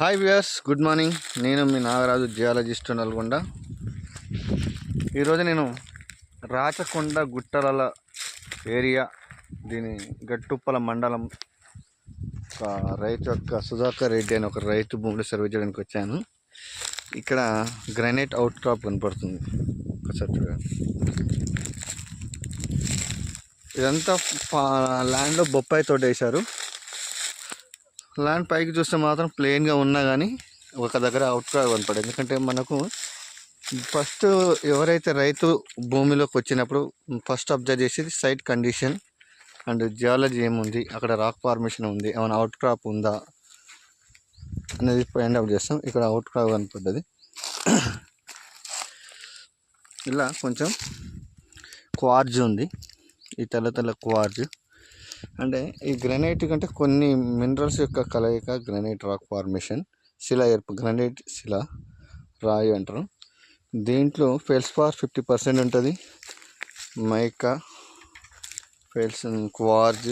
Hi viewers good morning నేను మీ Nagaraju geologist Nalgonda. ఈరోజు నేను రాచకొండ గుట్టల ఏరియా దీని గట్టుప్పల మండలం ఒక రైతు యొక్క సుధాకర్ రెడ్డి అని ఒక రైతు భూమిని సర్వే చేయడానికి వచ్చాను. ఇక్కడ గ్రానైట్ అవుట్ క్రాప్ కనపడుతుంది. ఒకసారి చూడండి. ఇదంతా ల్యాండ్లో బొప్పాయి తోట వేశారు. ల్యాండ్ పైకి చూస్తే మాత్రం ప్లెయిన్గా ఉన్నా కానీ ఒక దగ్గర అవుట్గా కనపడదు. ఎందుకంటే మనకు ఫస్ట్ ఎవరైతే రైతు భూమిలోకి వచ్చినప్పుడు ఫస్ట్ అబ్జర్వ్ చేసేది సైట్ కండిషన్ అండ్ జియాలజీ ఏముంది? అక్కడ రాక్ ఫార్మేషన్ ఉంది. ఏమైనా అవుట్ క్రాప్ ఉందా? అనేది ఫైండ్ అవుట్ చేస్తాం. ఇక్కడ అవుట్ క్రాప్ కనపడ్డది. ఇలా కొంచెం క్వార్జ్ ఉంది. ఈ తెల్ల తెల్ల క్వార్జ్ అంటే ఈ గ్రనైట్ కంటే కొన్ని మినరల్స్ యొక్క కలయిక గ్రనైట్ రాక్ ఫార్మేషన్ శిలా ఏర్ప గ్రనైట్ శిల రాయి అంటారు. దీంట్లో ఫెల్స్పార్ ఫిఫ్టీ పర్సెంట్ ఉంటుంది. మైకా ఫెల్స్ క్వార్జ్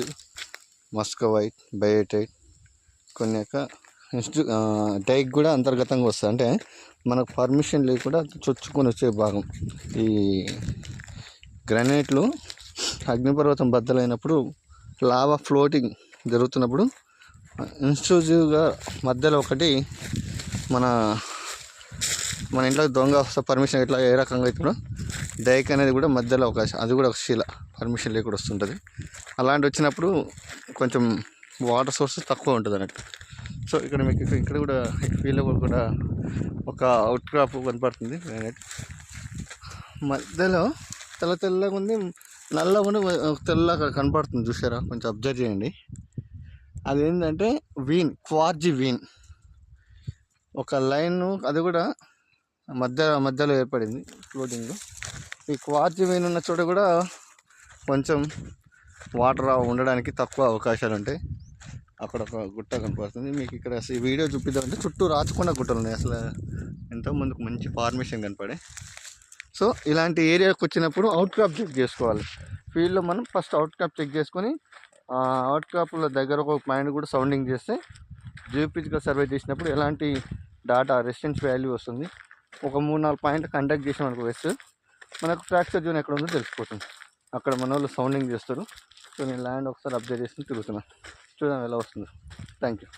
మస్కవైట్ బయోటైట్ కొన్ని యొక్క ఇన్స్టు డైక్ కూడా అంతర్గతంగా వస్తుంది. అంటే మనకు పర్మిషన్ లేకుండా చొచ్చుకొని వచ్చే భాగం. ఈ గ్రనైట్లు అగ్నిపర్వతం బద్దలైనప్పుడు లావా ఫ్లోటింగ్ జరుగుతున్నప్పుడు ఇన్స్టూజివ్గా మధ్యలో ఒకటి మన మన ఇంట్లో దొంగ వస్తే పర్మిషన్ ఇట్లా ఏ రకంగా అయితే కూడా డైక్ అనేది కూడా మధ్యలో ఒక అది కూడా ఒక శీల పర్మిషన్ లేకుండా వస్తుంటుంది. అలాంటి వచ్చినప్పుడు కొంచెం వాటర్ సోర్స్ తక్కువ ఉంటుంది అన్నట్టు. సో ఇక్కడ మీకు ఇక్కడ- ఇక్కడ కూడా ఫీల్డ్ కూడా ఒక అవుట్ క్రాప్ కనపడుతుంది. గ్రానైట్ మధ్యలో తెల్ల తెల్లగా ఉంది. నల్లగా ఉండి తెల్లగా కనపడుతుంది చూసారా కొంచెం అబ్జర్వ్ చేయండి. అది ఏంటంటే వీన్ క్వార్జి వీన్. ఒక లైన్ అది కూడా మధ్య మధ్యలో ఏర్పడింది ఫ్లోటింగ్ ఈ క్వార్జి వీన్ ఉన్న చోట కూడా కొంచెం వాటర్ ఉండడానికి తక్కువ అవకాశాలు ఉంటాయి. అక్కడ ఒక గుట్ట కనపడుతుంది. మీకు ఇక్కడ ఈ వీడియో చూపిద్దామంటే చుట్టూ రాచకొండ గుట్టలు ఉన్నాయి. అసలు ఎంతో మందికి మంచి ఫార్మేషన్ కనపడే. సో ఇలాంటి ఏరియాకి వచ్చినప్పుడు అవుట్ క్రాప్ చెక్ చేసుకోవాలి. ఫీల్డ్లో మనం ఫస్ట్ అవుట్ క్రాప్ చెక్ చేసుకొని అవుట్ క్రాప్ల దగ్గర ఒక పాయింట్ కూడా సౌండింగ్ చేస్తే జియోపిజికల్ సర్వే చేసినప్పుడు ఎలాంటి డాటా రెసిస్టెన్స్ వాల్యూ వస్తుంది. ఒక మూడు నాలుగు పాయింట్ కండక్ట్ చేసాం అనుకో వెస్ట్ మనకు ఫ్రాక్చర్ జోన్ ఎక్కడ ఉందో తెలిసిపోతుంది. అక్కడ మన వాళ్ళు సౌండింగ్ చేస్తారు. సో నేను ల్యాండ్ ఒకసారి అబ్జర్వ్ చేసుకుని తిరుగుతున్నాను చూద్దాం ఎలా వస్తుంది. Thank you